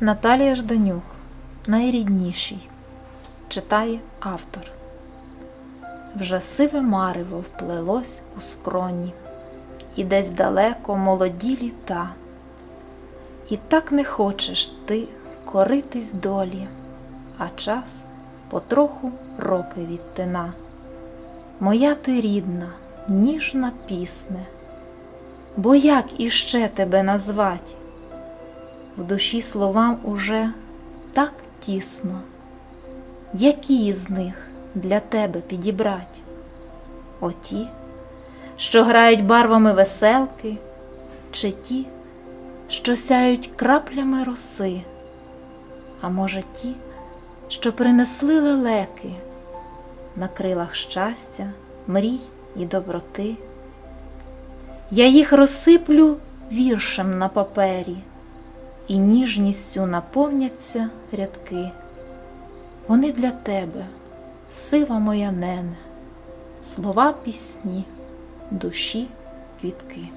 Наталія Жданюк найрідніший читає автор. Вже сиве марево вплелось у скроні, і десь далеко молоді літа. І так не хочеш ти коритись долі, а час потроху роки відтина. Моя ти рідна, ніжна пісне, бо як іще тебе назвать? В душі словам уже так тісно, які з них для тебе підібрать? Оті, що грають барвами веселки, чи ті, що сяють краплями роси, а може ті, що принесли лелеки на крилах щастя, мрій і доброти. Я їх розсиплю віршем на папері, і ніжністю наповняться рядки. Вони для тебе, сива моя нене, слова пісні, душі квітки.